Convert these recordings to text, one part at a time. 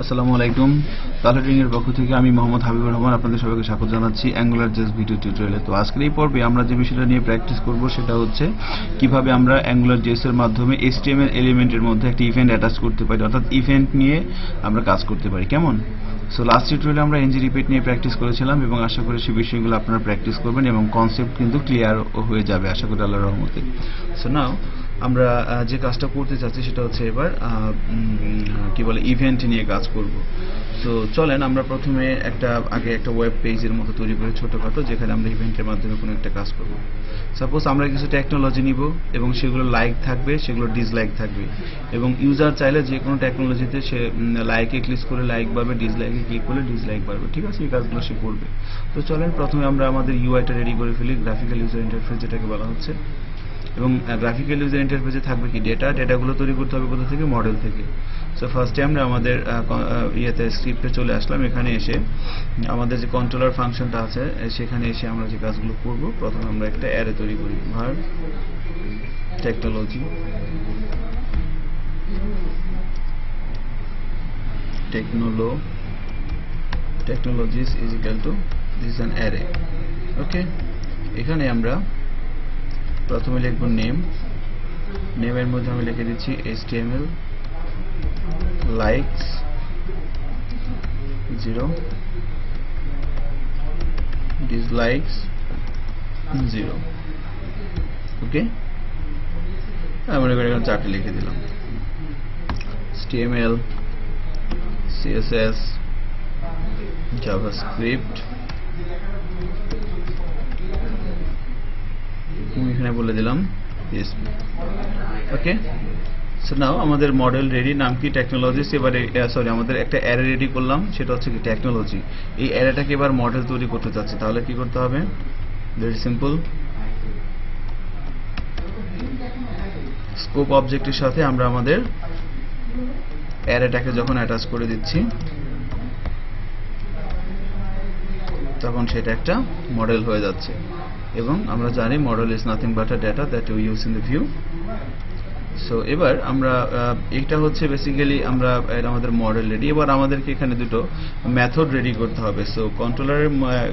আসসালামু আলাইকুম। এর পক্ষ থেকে আমি মোহাম্মদ হাবিবুর রহমান আপনাদের সবাইকে স্বাগত জানাচ্ছি অ্যাঙ্গুলার জাস্ট ভিডিও টিউটোরিয়ালে তো আজকের এই পর্বে আমরা যে বিষয়টা নিয়ে প্র্যাকটিস করব সেটা হচ্ছে কীভাবে আমরা অ্যাঙ্গুলার জেস এর মাধ্যমে HTML এলিমেন্টের মধ্যে একটা ইভেন্ট অ্যাটাচ করতে পারি, অর্থাৎ ইভেন্ট নিয়ে আমরা কাজ করতে পারি। কেমন? সো লাস্ট টিউটোরিয়ালে আমরা এনজি রিপিট নিয়ে প্র্যাকটিস করেছিলাম এবং আশা করি সেই বিষয়গুলো আপনারা প্র্যাকটিস করবেন এবং কনসেপ্ট কিন্তু ক্লিয়ার হয়ে যাবে। আশা করি আল্লাহর রহমতে। সো নাও আমরা যে কাজটা করতে চাচ্ছি সেটা হচ্ছে এবার কি বলে ইভেন্ট নিয়ে কাজ করব। তো চলেন, আমরা প্রথমে একটা, আগে একটা ওয়েব পেজের মতো তৈরি করি ছোটোখাটো, যেখানে আমরা ইভেন্টের মাধ্যমে কোনো একটা কাজ করব। সাপোজ আমরা কিছু টেকনোলজি নিব, এবং সেগুলো লাইক থাকবে, সেগুলো ডিসলাইক থাকবে। এবং ইউজার চাইলে যে কোনো টেকনোলজিতে সে লাইকে ক্লিক করে লাইক পাবে ডিসলাইকে ক্লিক করলে ডিসলাইক পাবে ঠিক আছে, এই কাজগুলো সে করবে। তো চলেন, প্রথমে আমরা আমাদের ইউআইটা রেডি করে ফেলি গ্রাফিক্যাল ইউজার ইন্টারফেস যেটাকে বলা হচ্ছে। এবং গ্রাফিক্যাল ইউজার ইন্টারফেসে থাকবে কি? ডেটা ডেটাগুলো তৈরি করতে হবে কোথা থেকে? মডেল থেকে। সো ফার্স্টে আমরা আমাদের ইয়েতে স্ক্রিপ্টে চলে আসলাম। এখানে এসে, আমাদের যে কন্ট্রোলার ফাংশনটা আছে সেখানে এসে আমরা যে কাজগুলো করব, প্রথমে আমরা একটা অ্যারে তৈরি করি। ভার টেকনোলজি টেকনোলো technologies is equal to is an array okay এখানে আমরা প্রথমে লিখব নেম। নেমের মধ্যে আমি লিখে দিচ্ছি html, likes zero dislikes zero okay আমরা এখানে এখানে চারটে লিখে দিলাম। html, css, javascript এবং এখানে বলে দিলাম। ওকে সো নাও আমাদের মডেল রেডি নাম কি? টেকনোলজিস এবারে সরি আমাদের একটা অ্যারে রেডি করলাম, সেটা হচ্ছে কি টেকনোলজি এই অ্যারেটাকে এবার মডেল তৈরি করতে চাচ্ছি। তাহলে কি করতে হবে? ভেরি সিম্পল স্কোপ অবজেক্টের সাথে আমরা আমাদের অ্যারেটাকে যখন অ্যাটাচ করে দিচ্ছি, তখন সেটা একটা মডেল হয়ে যাচ্ছে। এবং আমরা জানি model is nothing but a data that you use in the view so এবার আমরা এটা হচ্ছে বেসিক্যালি আমরা আমাদের মডেল রেডি এবার আমাদেরকে এখানে দুটো মেথড রেডি করতে হবে। সো কন্ট্রোলারের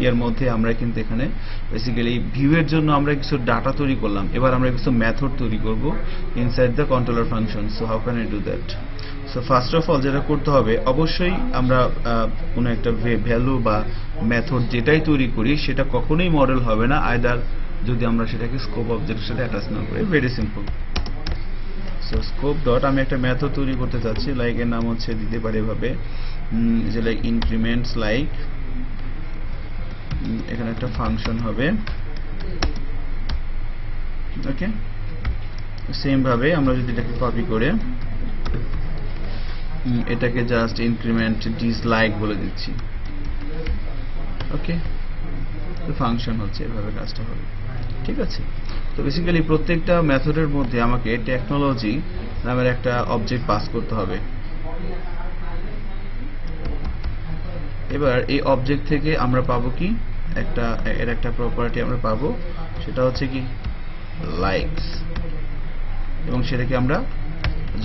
ইয়ের মধ্যে আমরা কিন্তু এখানে বেসিক্যালি ভিউয়ের জন্য আমরা কিছু ডাটা তৈরি করলাম। এবার আমরা কিছু মেথড তৈরি করব inside the controller function so how can I do that so first of all যেটা করতে হবে, অবশ্যই আমরা কোনো একটা ভ্যালু বা মেথড যেটাই তৈরি করি, সেটা কখনোই মডেল হবে না। আইদার যদি আমরা সেটাকে স্কোপ অবজেক্টের সাথে অ্যাটাচ না করি very simple so scope dot আমি একটা মেথড তৈরি করতে চাচ্ছি লাইক এর নাম হচ্ছে দিতে পারি এভাবে। যে লাইক ইনক্রিমেন্টস লাইক এখানে একটা ফাংশন হবে। ওকে সেম ভাবে আমরা যদি এটাকে কপি করে এটাকে জাস্ট ইনক্রিমেন্ট ডিসলাইক বলে দিচ্ছি। ওকে তো ফাংশন হচ্ছে এভাবে কাজটা হবে। ঠিক আছে? তো বেসিক্যালি প্রত্যেকটা মেথডের মধ্যে আমাকে টেকনোলজি নামের একটা অবজেক্ট পাস করতে হবে। এবার এই অবজেক্ট থেকে আমরা পাবো কি? একটা, এর একটা প্রপার্টি আমরা পাবো, সেটা হচ্ছে কি লাইকস এবং সেটাকে আমরা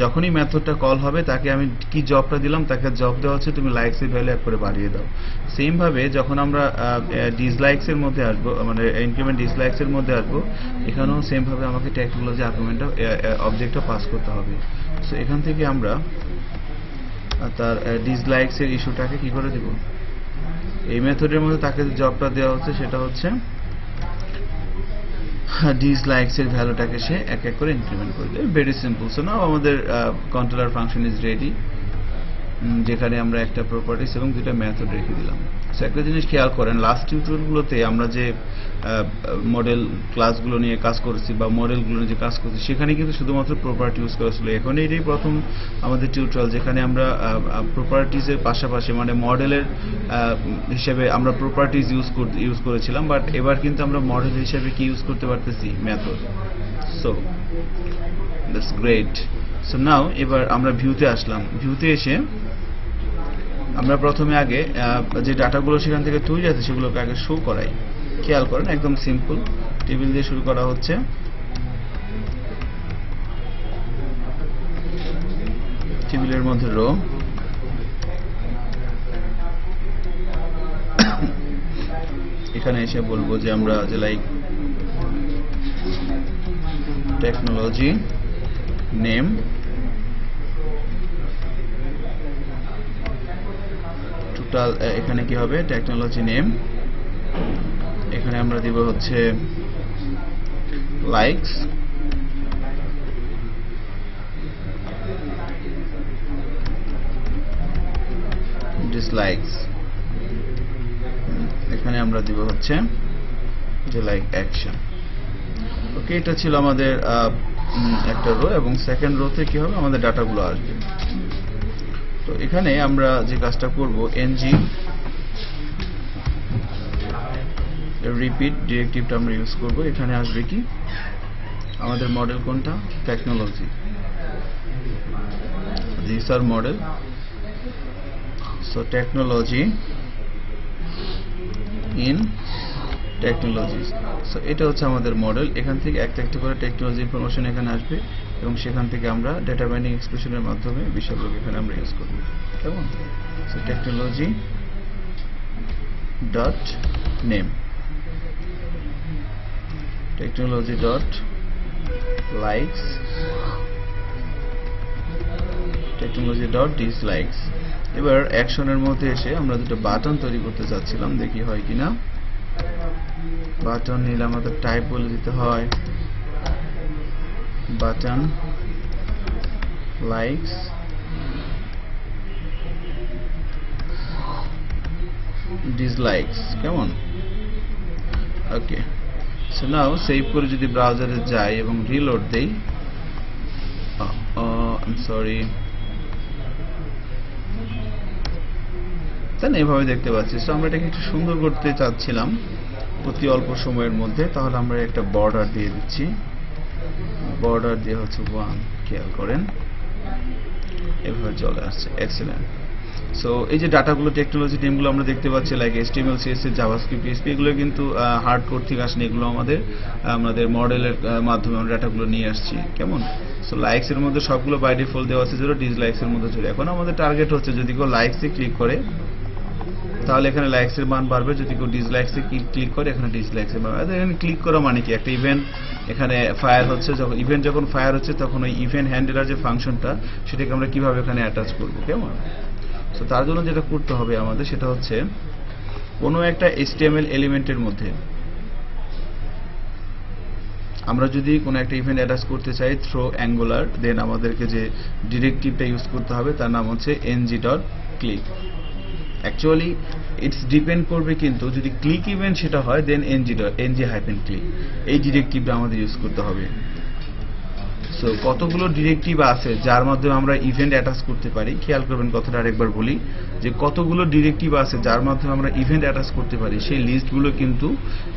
যখনই মেথডটা কল হবে, তাকে আমি কি জবটা দিলাম, তাকে জব দেওয়া হচ্ছে, তুমি লাইকস এর ভ্যালু এক করে বাড়িয়ে দাও। সেম ভাবে যখন আমরা ডিসলাইকস এর মধ্যে আসব মানে ইনক্রিমেন্ট ডিসলাইকস এর মধ্যে আসব, এখানেও সেম ভাবে আমাকে টেকনোলজি আর্গুমেন্টটা অবজেক্টটা পাস করতে হবে। সো এখান থেকে আমরা তার ডিসলাইকস এর ইস্যুটাকে কি করে দেব? এই মেথডের মধ্যে তাকে জবটা দেওয়া হচ্ছে, সেটা হচ্ছে ডিসলাইকস এর ভ্যালুটাকে সে এক এক করে ইনক্রিমেন্ট করে দেবে ভেরি সিম্পল সো নাও আমাদের কন্ট্রোলার ফাংশন ইজ রেডি যেখানে আমরা একটা প্রপার্টিস এবং দুটা মেথড রেখে দিলাম। সো একটা জিনিস খেয়াল করেন লাস্ট টিউটোরিয়ালগুলোতে আমরা যে মডেল ক্লাসগুলো নিয়ে কাজ করেছি বা মডেলগুলো নিয়ে যে কাজ করছি, সেখানে কিন্তু শুধুমাত্র প্রপার্টি ইউজ করা ছিল। এখন এটাই প্রথম আমাদের টিউটোরিয়াল যেখানে আমরা প্রপার্টিজের পাশাপাশি মানে মডেলের হিসেবে আমরা প্রপার্টিজ ইউজ ইউজ করেছিলাম বাট এবার কিন্তু আমরা মডেল হিসেবে কি ইউজ করতে পারতেছি? Method so that's great so now এবার আমরা ভিউতে আসলাম। ভিউতে এসে আমরা প্রথমে আগে যে ডাটাগুলো সেখান থেকে তুই যাচ্ছে সেগুলোকে আগে শো করাই। খেয়াল করেন, একদম সিম্পল টেবিল দিয়ে শুরু করা হচ্ছে। টেবিলের মধ্যে রো এখানে এসে বলব যে আমরা যে লাইক টেকনোলজি নেম টোটাল এখানে কি হবে? টেকনোলজি নেম এখানে আমরা দিব হচ্ছে লাইকস ডিসলাইকস এখানে আমরা দিব হচ্ছে যে লাইক অ্যাকশন ওকে এটা ছিল আমাদের একটা রো এবং সেকেন্ড রোতে কি হবে? আমাদের ডাটাগুলো আসবে। তো এখানে আমরা যে কাজটা করব এনজি রিপিট ডিরেক্টিভটা আমরা ইউজ করব। এখানে আসবে কি? আমাদের মডেল কোনটা? Technology this R model so technology in technologies so এটা হচ্ছে আমাদের মডেল এখান থেকে একটা একটা করে টেকনোলজি ইনফরমেশন এখানে আসবে। এবং সেখান থেকে আমরা ডেটা বাইন্ডিং এক্সপ্রেশনের মাধ্যমে বিষয়গুলোকে এখানে আমরা ইউজ করব। কেমন? So technology dot name technology dot likes technology dot dislikes এবার অ্যাকশনের মধ্যে এসে আমরা দুটো বাটন তৈরি করতে চাচ্ছিলাম, দেখি হয় কিনা। বাটন নিলে আমাদের টাইপ বলে দিতে হয়। বাটন লাইকস ডিসলাইকস কেমন? ওকে সো নাও সেভ করে যদি ব্রাউজারে যাই এবং রিলোড দেই আই সরি তাই না এভাবে দেখতে পাচ্ছি। সো আমরা এটাকে একটু সুন্দর করতে চাচ্ছিলাম অতি অল্প সময়ের মধ্যে, তাহলে আমরা একটা বর্ডার দিয়ে দিচ্ছি। বর্ডার দিয়ে হচ্ছে ওয়ান খেয়াল করেন। এভাবে চলে আসছে এক্সেলেন্ট সো এই যে ডাটাগুলো টেকনোলজি টিমগুলো আমরা দেখতে পাচ্ছি like HTML CSS JavaScript PHP এগুলো কিন্তু হার্ড কোড থেকে আসেনি, এগুলো আমাদের আমাদের মডেলের মাধ্যমে আমরা ডাটাগুলো নিয়ে আসছি, কেমন? সো লাইকস এর মধ্যে সবগুলো বাই ডিফল্ট দেওয়া আছে জিরো ডিসলাইকস এর মধ্যে চলে। এখন আমাদের টার্গেট হচ্ছে, যদি কেউ লাইকসে ক্লিক করে, তাহলে এখানে লাইকস এর মান বাড়বে। যদি কেউ ডিসলাইকস ক্লিক করে, এখানে ডিসলাইকস এর মান এখানে ক্লিক করা মানে কি? একটা ইভেন্ট এখানে ফায়ার হচ্ছে, যখন ইভেন্ট যখন ফায়ার হচ্ছে, তখন ওই ইভেন্ট হ্যান্ডেলার যে ফাংশনটা, সেটাকে আমরা কীভাবে এখানে অ্যাটাচ করব, কেমন? তো তার জন্য যেটা করতে হবে আমাদের, সেটা হচ্ছে কোনো একটা এসটিএমএল এলিমেন্টের মধ্যে আমরা যদি কোনো একটা ইভেন্ট অ্যাটাচ করতে চাই থ্রো অ্যাঙ্গুলার দেন আমাদেরকে যে ডিরেক্টিভটা ইউজ করতে হবে, তার নাম হচ্ছে NG dot click actually it's depend করবে কিন্তু, যদি ক্লিক ইভেন্ট সেটা হয় then NG NG hyphen click এই ডিরেক্টিভটা আমাদের ইউজ করতে হবে। সো কতগুলো ডিরেক্টিভ আছে যার মাধ্যমে আমরা ইভেন্ট অ্যাটাচ করতে পারি? খেয়াল করবেন কথাটা আরেকবার বলি, যে কতগুলো ডিরেক্টিভ আছে যার মাধ্যমে আমরা ইভেন্ট অ্যাটাচ করতে পারি? সেই লিস্টগুলো কিন্তু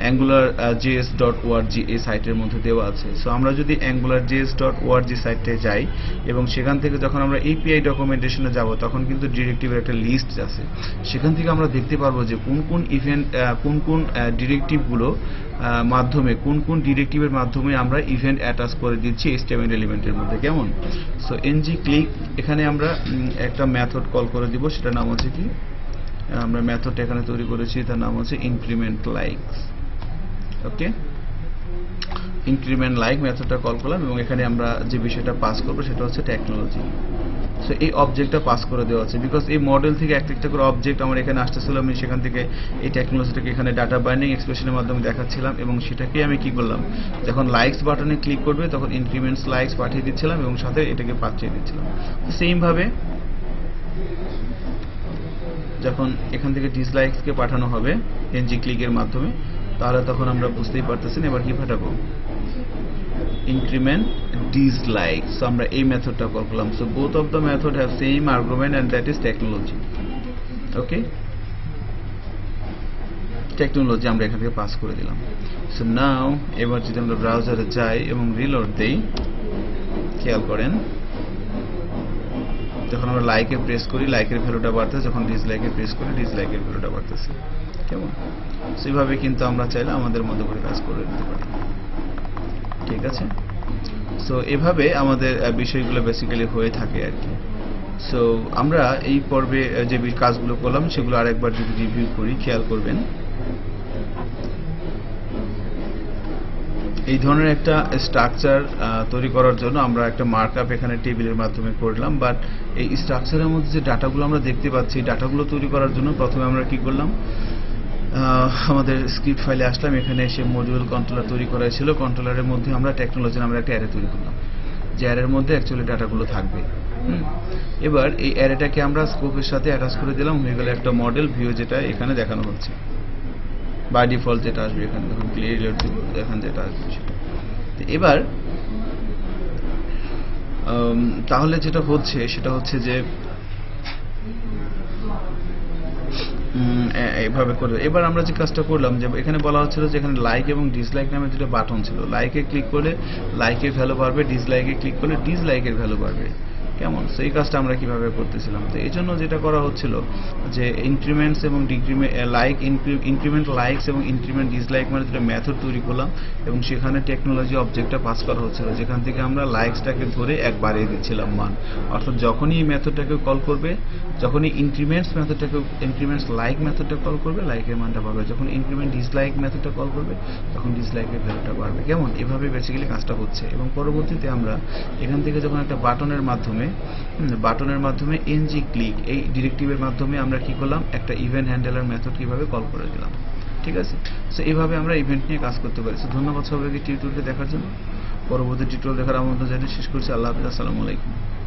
অ্যাঙ্গুলার জেএস ডট ওআরজি এই সাইটের মধ্যে দেওয়া আছে। সো আমরা যদি অ্যাঙ্গুলার জেএস ডট ওআরজি সাইটে যাই এবং সেখান থেকে যখন আমরা এপিআই ডকুমেন্টেশনে যাব, তখন কিন্তু ডিরেক্টিভের একটা লিস্ট আছে। সেখান থেকে আমরা দেখতে পারব যে কোন কোন ইভেন্ট কোন কোন ডিরেক্টিভগুলো মাধ্যমে, কোন কোন ডিরেক্টিভের মাধ্যমে আমরা ইভেন্ট অ্যাটাচ করে দিচ্ছি HTML এলিমেন্টের মধ্যে, কেমন? সো এনজি ক্লিক এখানে আমরা একটা ম্যাথড কল করে দিব, সেটার নাম হচ্ছে কি? আমরা ম্যাথডটা এখানে তৈরি করেছি, তার নাম হচ্ছে increment like okay increment like ম্যাথডটা call করলাম, এবং এখানে আমরা যে বিষয়টা পাস করব, সেটা হচ্ছে টেকনোলজি সো এই অবজেক্টটা পাস করে দেওয়া আছে। বিকজ এই মডেল থেকে একটা একটা করে অবজেক্ট আমার এখানে আসতেছিল, আমি সেখান থেকে এই টেকনোলজিটাকে এখানে ডাটা বাইন্ডিং এক্সপ্রেশনের মাধ্যমে দেখাচ্ছিলাম এবং সেটাকে আমি কি করলাম? যখন লাইকস বাটনে ক্লিক করবে, তখন ইনক্রিমেন্টস লাইকস পাঠিয়ে দিচ্ছিলাম এবং সাথে এটাকে পাঠিয়ে দিচ্ছিলাম। সেমভাবে যখন এখান থেকে ডিসলাইকসকে পাঠানো হবে এনজি ক্লিকের মাধ্যমে, তাহলে তখন আমরা বুঝতেই পারতেছেন, এবার কি পাঠাবো? increment dislike so আমরা এই মেথডটা কল করলাম। So, both of the method have same argument and that is technology okay? Technology আমরা এখান থেকে পাস করে দিলাম। সো নাও এবার যদি আমরা ব্রাউজারে যাই এবং রিলোড দেই, খেয়াল করেন। যখন আমরা লাইকে প্রেস করি লাইকের ভ্যালুটা বাড়তেছে। যখন ডিসলাইকে প্রেস করি ডিসলাইকের ভ্যালুটা বাড়তেছে। কেমন? সেইভাবে কিন্তু আমরা চাইলে আমাদের মতো করে কাজ করে নিতে পারি। ঠিক আছে? সো এভাবে আমাদের বিষয়গুলো বেসিক্যালি হয়ে থাকে আর কি। সো আমরা এই পর্বে যে কাজগুলো করলাম, সেগুলো আরেকবার যদি রিভিউ করি, খেয়াল করবেন। এই ধরনের একটা স্ট্রাকচার তৈরি করার জন্য আমরা একটা মার্কআপ এখানে টেবিলের মাধ্যমে করলাম। বাট এই স্ট্রাকচারের মধ্যে যে ডাটাগুলো আমরা দেখতে পাচ্ছি ডাটাগুলো তৈরি করার জন্য প্রথমে আমরা কি করলাম? আমাদের স্ক্রিপ্ট ফাইলে আসলাম, এখানে এসে মডিউল কন্ট্রোলার তৈরি করা ছিল। কন্ট্রোলারের মধ্যে আমরা টেকনোলজি আমরা একটা অ্যারে তৈরি করলাম। যে অ্যারের মধ্যে অ্যাকচুয়ালি ডাটাগুলো থাকবে। এবার এই অ্যারেটাকে আমরা স্কোপের সাথে অ্যাটাচ করে দিলাম। হয়ে গেল একটা মডেল ভিউ যেটা এখানে দেখানো হচ্ছে। বাই ডিফল্ট যেটা আসবে এখানে, দেখুন ক্লিয়ার এখানে যেটা আসবে এবার তাহলে যেটা হচ্ছে, সেটা হচ্ছে যে এইভাবে করে। এবার আমরা যে কাজটা করলাম, যে এখানে বলা হচ্ছিল যে এখানে লাইক এবং ডিসলাইক নামে দুটো বাটন ছিল। লাইকে ক্লিক করলে লাইকের ভ্যালু বাড়বে ডিসলাইকে ক্লিক করলে ডিসলাইকের ভ্যালু বাড়বে। কেমন? সেই কাজটা আমরা কীভাবে করতেছিলাম? তো এই জন্য যেটা করা হচ্ছিল যে ইনক্রিমেন্টস এবং ডিক্রিমেন্ট লাইক ইনক্রিমেন্ট লাইকস এবং ইনক্রিমেন্ট ডিসলাইক মানে দুটো মেথড তৈরি করলাম এবং সেখানে টেকনোলজি অবজেক্টটা পাস করা হচ্ছিল। যেখান থেকে আমরা লাইকসটাকে ধরে এক বাড়িয়ে দিচ্ছিলাম মান। অর্থাৎ যখনই এই মেথডটাকে কল করবে, যখনই ইনক্রিমেন্টস মেথডটাকে ইনক্রিমেন্টস লাইক মেথডটা কল করবে লাইকের মানটা বাড়বে। যখন ইনক্রিমেন্ট ডিসলাইক মেথডটা কল করবে, তখন ডিসলাইকের ভ্যালুটা বাড়বে। কেমন? এভাবে বেসিক্যালি কাজটা হচ্ছে। এবং পরবর্তীতে আমরা এখান থেকে যখন একটা বাটনের মাধ্যমে বাটনের মাধ্যমে এনজি ক্লিক এই ডিরেক্টিভের মাধ্যমে আমরা কি করলাম? একটা ইভেন্ট হ্যান্ডেলার মেথড কীভাবে কল করে দিলাম। ঠিক আছে? সো এইভাবে আমরা ইভেন্ট নিয়ে কাজ করতে পারি। সো ধন্যবাদ সবাইকে টিউটোরিয়ালটি দেখার জন্য। পরবর্তী টিউটোরিয়াল দেখার আমন্ত্রণ জানিয়ে শেষ করছি। আল্লাহ হাফিজ। আসসালামু আলাইকুম।